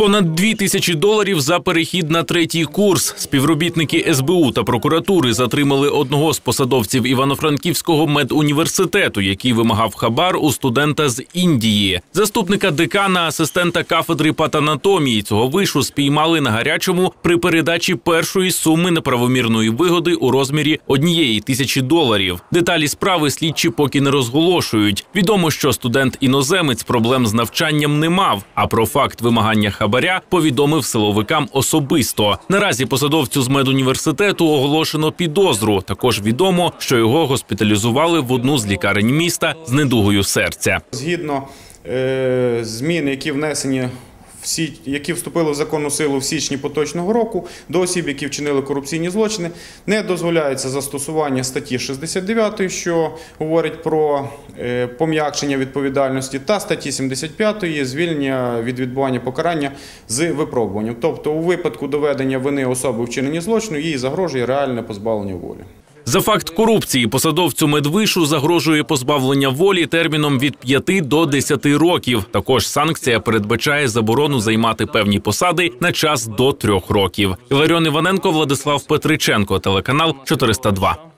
Понад дві тисячі доларів за перехід на третій курс. Співробітники СБУ та прокуратури затримали одного з посадовців Івано-Франківського медуніверситету, який вимагав хабар у студента з Індії. Заступника декана, асистента кафедри патанатомії цього вишу спіймали на гарячому при передачі першої суми неправомірної вигоди у розмірі однієї тисячі доларів. Деталі справи слідчі поки не розголошують. Відомо, що студент іноземець проблем з навчанням не мав. А про факт вимагання хабаря повідомив силовикам особисто. Наразі посадовцю з медуніверситету оголошено підозру. Також відомо, що його госпіталізували в одну з лікарень міста з недугою серця. Згідно е, змін, які внесені в сі- які вступили в законну силу в січні поточного року, до осіб, які вчинили корупційні злочини, не дозволяється застосування статті 69, що говорить про е, пом'якшення відповідальності, та статті 75 звільнення від відбування покарання з випробуванням. Тобто, у випадку доведення вини особи вчинення злочину, їй загрожує реальне позбавлення волі. За факт корупції посадовцю медвишу загрожує позбавлення волі терміном від 5 до 10 років. Також санкція передбачає заборону займати певні посади на час до трьох років. Іларіон Іваненко, Владислав Петриченко, телеканал 402.